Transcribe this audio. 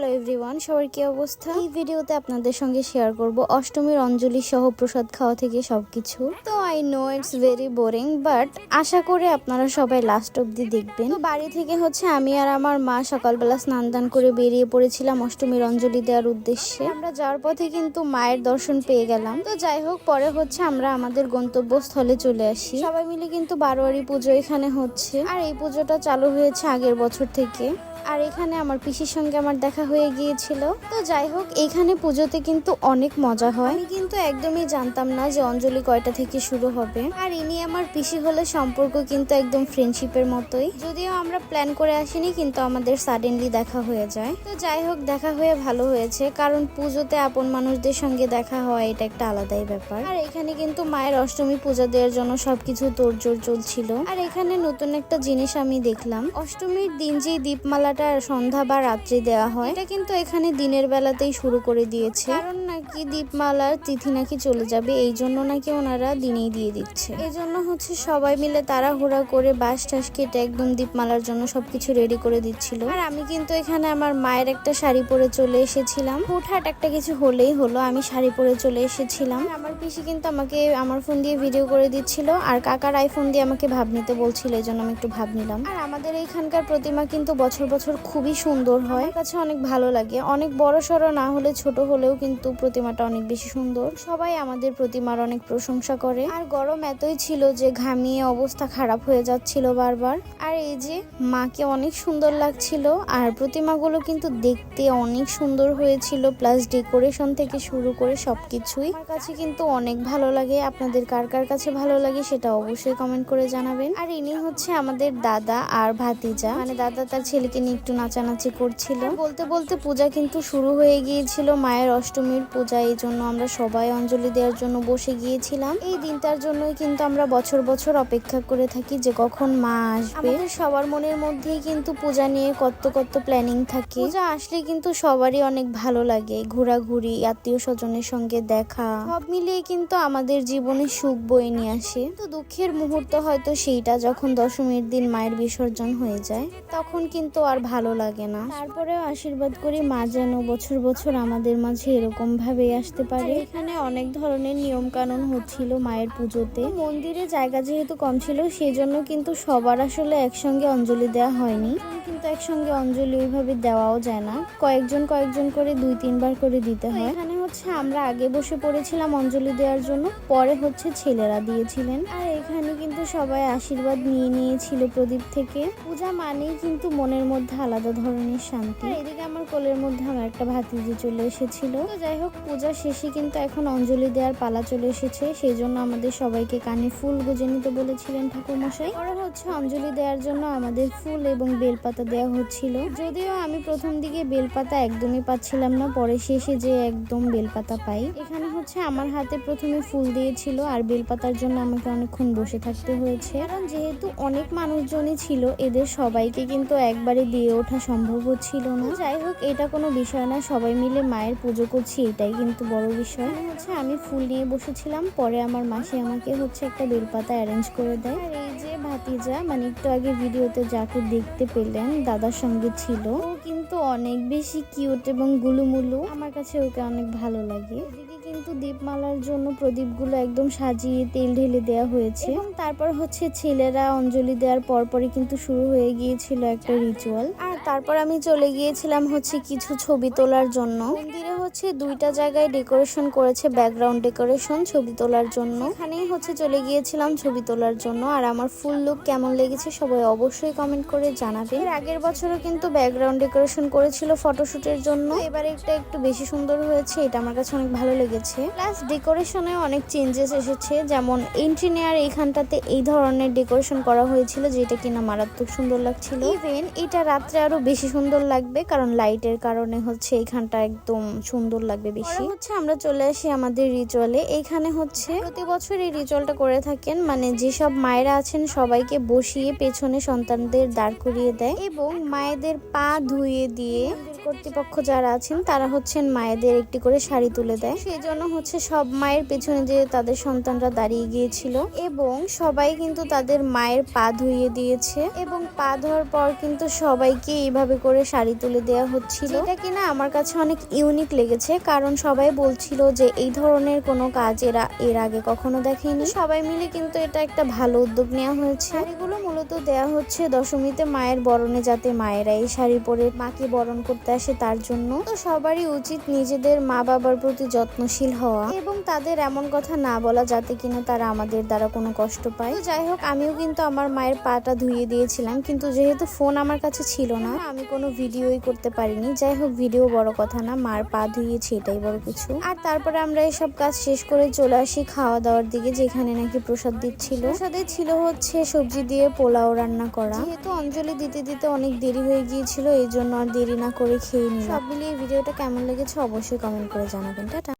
Hello everyone সবার কি অবস্থা? এই ভিডিওতে আপনাদের সঙ্গে শেয়ার করব অষ্টমীর অঞ্জলি সহ প্রসাদ খাওয়া থেকে সবকিছু। তো I know it's very boring but আশা করে আপনারা সবাই লাস্ট অব্দি দেখবেন। বাড়ি থেকে হচ্ছে আমি আর আমার মা সকালবেলা স্নান দান করে বেরিয়ে পড়েছিলাম অষ্টমীর অঞ্জলি দেওয়ার উদ্দেশ্যে। আমরা যাওয়ার পথে কিন্তু মায়ের দর্শন পেয়ে গেলাম। তো যাই হোক, পরে হচ্ছে আমরা আমাদের গন্তব্যস্থলে চলে আসি। সবাই মিলে কিন্তু বারোয়ারি পুজো এখানে হচ্ছে। আর এই পুজোটা চালু হয়েছে আগের বছর থেকে। আর এখানে আমার পিসির সঙ্গে আমার দেখা হয়ে গিয়েছিল। তো যাই হোক, এখানে পুজোতে কিন্তু অনেক মজা হয়। আমি কিন্তু একদমই জানতাম না যে অঞ্জলি কয়টা থেকে শুরু হবে। আর ইনি আমার পিসি হলে সম্পর্ক কিন্তু একদম ফ্রেন্ডশিপের মতোই। যদিও আমরা প্ল্যান করে আসিনি, কিন্তু আমাদের সাডেনলি দেখা হয়ে যায়। তো যাই হোক, দেখা হয়ে ভালো হয়েছে। কারণ পুজোতে আপন মানুষদের সঙ্গে দেখা হয় এটা একটা আলাদাই ব্যাপার। আর এখানে কিন্তু মায়ের অষ্টমী পূজা দেওয়ার জন্য সবকিছু তোড়জোড় চলছিল। আর এখানে নতুন একটা জিনিস আমি দেখলাম। অষ্টমীর দিন যে দীপমালাটা সন্ধ্যা বা রাত্রি দেওয়া হয় এটা কিন্তু এখানে দিনের বেলাতেই শুরু করে দিয়েছে। কারণ নাকি দীপমালার তিথি নাকি চলে যাবে এই জন্য নাকি ওনারা দিনেই দিয়ে দিচ্ছে। এই জন্য হচ্ছে সবাই মিলে তাড়াহুড়া করে বাস টাস কেটে একদম দীপমালার জন্য সবকিছু রেডি করে দিচ্ছিল। আর আমি কিন্তু এখানে আমার মায়ের একটা শাড়ি পরে চলে এসেছিলাম। হুটহাট একটা কিছু হলেই হলো আমি শাড়ি পরে চলে এসেছিলাম। আমার পিসি কিন্তু আমাকে আমার ফোন দিয়ে ভিডিও করে দিচ্ছিল আর কাকার আইফোন দিয়ে আমাকে ভাব নিতে বলছিল এই জন্য আমি একটু ভাব নিলাম। আর আমাদের এইখানকার প্রতিমা কিন্তু বছর বছর খুবই সুন্দর হয়। কাছে অনেক ভালো লাগে। অনেক বড় সড়ো না হলে ছোট হলেও কিন্তু প্রতিমাটা অনেক বেশি সুন্দর। সবাই আমাদের প্রতিমার অনেক প্রশংসা করে। আর গরম এতই ছিল যে ঘামিয়ে অবস্থা খারাপ হয়ে যাচ্ছিল বারবার। আর এই যে মাকে অনেক সুন্দর লাগছিল। আর প্রতিমাগুলো কিন্তু দেখতে অনেক সুন্দর হয়েছিল। প্লাস ডেকোরেশন থেকে শুরু করে সবকিছুই। আমার কাছে কিন্তু অনেক ভালো লাগে। আপনাদের কার কার কাছে ভালো লাগে সেটা অবশ্যই কমেন্ট করে জানাবেন। আর ইনি হচ্ছে আমাদের দাদা আর ভাতিজা। মানে দাদা তার ছেলেকে নিয়ে একটু নাচানাচি করছিল। বলতে বলতে পূজা কিন্তু শুরু হয়ে গিয়েছিল মায়ের অষ্টমীর পূজা। এই জন্য আমরা সবাই অঞ্জলি দেওয়ার জন্য বসে গিয়েছিলাম। এই দিনটার জন্যই কিন্তু আমরা বছর বছর অপেক্ষা করে থাকি যে কখন মা আসবে। সবার মনের মধ্যেই কিন্তু পূজা নিয়ে কত কত প্ল্যানিং থাকে। পূজা আসলে কিন্তু সবারই অনেক ভালো লাগে। ঘোরাঘুরি আত্মীয় স্বজনের সঙ্গে দেখা, সব মিলিয়ে কিন্তু আমাদের জীবনে সুখ বয়ে নিয়ে আসে। তো দুঃখের মুহূর্ত হয়তো সেইটা যখন দশমীর দিন মায়ের বিসর্জন হয়ে যায়, তখন কিন্তু আর ভালো লাগে না। তারপরেও আশীর্বাদ করি মা যেন বছর বছর আমাদের মাঝে এরকম ভাবে আসতে পারে। এখানে অনেক ধরনের নিয়ম কানুন হচ্ছিল মায়ের পুজোতে। মন্দিরে জায়গা যেহেতু কম ছিল সেই জন্য কিন্তু সবার আসলে একসঙ্গে অঞ্জলি দেওয়া হয়নি। কিন্তু একসঙ্গে অঞ্জলি ওইভাবে দেওয়াও যায় না। কয়েকজন কয়েকজন করে দুই তিনবার করে দিতে হয়। এখানে হচ্ছে আমরা আগে বসে পড়েছিলাম অঞ্জলি দেওয়ার জন্য, পরে হচ্ছে ছেলেরা দিয়েছিলেন। আর এখানে কিন্তু সবাই আশীর্বাদ নিয়ে নিয়েছিল প্রদীপ থেকে। পূজা মানেই কিন্তু মনের মধ্যে আলাদা ধরনের শান্তি। এদিকে আমার কোলের মধ্যে আমার একটা ভাতিজি চলে এসেছিল। তো যাই হোক, পূজা শেষে কিন্তু এখন অঞ্জলি দেওয়ার পালা চলে এসেছে। সেই জন্য আমাদের সবাইকে কানে ফুল গুজে নিতে বলেছিলেন ঠাকুর মশাই পরে হচ্ছে অঞ্জলি দেওয়ার জন্য আমাদের ফুল এবং বেলপাতা দেওয়া হচ্ছিল। যদিও আমি প্রথম দিকে বেলপাতা একদমই পাচ্ছিলাম না, পরে শেষে যে একদম বেলপাতা পাই। এখানে হচ্ছে আমার হাতে প্রথমে ফুল দিয়েছিল আর বেলপাতার জন্য আমাকে অনেকক্ষণ বসে থাকতে হয়েছে। কারণ যেহেতু অনেক মানুষজনই ছিল, এদের সবাইকে কিন্তু একবারে দিয়ে ওঠা সম্ভব হচ্ছিল না। যাই হোক, এটা কোনো বিষয় না, সবাই মিলে মায়ের পুজো করছি, এটাই কিন্তু বড় বিষয়। হচ্ছে আমি ফুল নিয়ে বসেছিলাম, পরে আমার মাসি আমাকে হচ্ছে একটা বেলপাতা অ্যারেঞ্জ করে দেয়। আর এই যে ভাতিজা মানে একটু আগে ভিডিওতে যাকে দেখতে পেলেন, দাদার সঙ্গে ছিল। ও কিন্তু অনেক বেশি কিউট এবং গুলুমুলু। আমার কাছে ওকে অনেক ভালো লাগে। কিন্তু দীপমালার জন্য প্রদীপগুলো একদম সাজিয়ে তেল ঢেলে দেওয়া হয়েছে। তারপর হচ্ছে ছেলেরা অঞ্জলি দেওয়ার পরপরই কিন্তু শুরু হয়ে গিয়েছিল একটা রিচুয়াল তারপর আমি চলে গিয়েছিলাম হচ্ছে কিছু ছবি তোলার জন্য। মন্দিরে হচ্ছে দুইটা জায়গায় ডেকোরেশন করেছে ব্যাকগ্রাউন্ড ডেকোরেশন ছবি তোলার জন্য। এখানেই হচ্ছে চলে গিয়েছিলাম ছবি তোলার জন্য। আর আমার ফুল লুক কেমন লেগেছে সবাই অবশ্যই কমেন্ট করে জানাবে আগের বছরও কিন্তু ব্যাকগ্রাউন্ড ডেকোরেশন করেছিল ফটোশুটের জন্য। এবারে এটা একটু বেশি সুন্দর হয়েছে, এটা আমার কাছে অনেক ভালো লেগেছে। প্লাস ডেকোরেশনে অনেক চেঞ্জেস এসেছে, যেমন ইন্টিনিয়ার এইখানটাতে এই ধরনের ডেকোরেশন করা হয়েছিল, যেটা কিনা মারাত্মক সুন্দর লাগছিল। ইভেন এটা রাত্রে আরও বেশি সুন্দর লাগবে, কারণ লাইটের কারণে হচ্ছে এইখানটা একদম সুন্দর লাগবে বেশি। হচ্ছে আমরা চলে আসি আমাদের রিচুয়ালে এইখানে হচ্ছে প্রতি বছর এই রিচুয়ালটা করে থাকেন মানে যেসব মায়েরা আছেন সবাইকে বসিয়ে পেছনে সন্তানদের দাঁড় করিয়ে দেয় এবং মায়েদের পা ধুয়ে দিয়ে কর্তৃপক্ষ যারা আছেন তারা হচ্ছেন মায়েদের একটি করে শাড়ি তুলে দেয়। সেই জন্য হচ্ছে সব মায়ের পেছনে যে তাদের সন্তানরা দাঁড়িয়ে গিয়েছিল এবং সবাই কিন্তু তাদের মায়ের পা ধুইয়ে দিয়েছে এবং পা ধোয়ার পর কিন্তু সবাইকে এইভাবে করে শাড়ি তুলে দেওয়া হচ্ছিল। এটা কিনা আমার কাছে অনেক ইউনিক লেগেছে, কারণ সবাই বলছিল যে এই ধরনের কোনো কাজ এরা, এর আগে কখনো দেখেনি। সবাই মিলে কিন্তু এটা একটা ভালো উদ্যোগ নেওয়া হয়েছে। শাড়িগুলো মূলত দেয়া হচ্ছে দশমীতে মায়ের বরণে, যাতে মায়েরা এই শাড়ি পরে মাকে বরণ করতে আসে তার জন্য। তো সবারই উচিত নিজেদের মা বাবার প্রতি যত্নশীল হওয়া এবং তাদের এমন কথা না বলা, যাতে কিনা তারা আমাদের দ্বারা কোনো কষ্ট পায়। যাই হোক, আমিও কিন্তু আমার মায়ের পাটা ধুয়ে দিয়েছিলাম, কিন্তু যেহেতু ফোন আমার কাছে ছিল না আমি কোনো ভিডিওই করতে পারিনি। যাই হোক, ভিডিও বড় কথা না, মার পা ধুইয়েছি এটাই বড় কিছু। আর তারপরে আমরা এসব কাজ শেষ করে চলে আসি খাওয়া দাওয়ার দিকে, যেখানে নাকি প্রসাদ দিচ্ছিল। প্রসাদে ছিল হচ্ছে সবজি দিয়ে পোলাও রান্না করা। যেহেতু অঞ্জলি দিতে দিতে অনেক দেরি হয়ে গিয়েছিল, এই জন্য আর দেরি না করে খেয়ে নিলাম। সব মিলিয়ে ভিডিওটা কেমন লেগেছে অবশ্যই কমেন্ট করে জানাবেন। টাটা।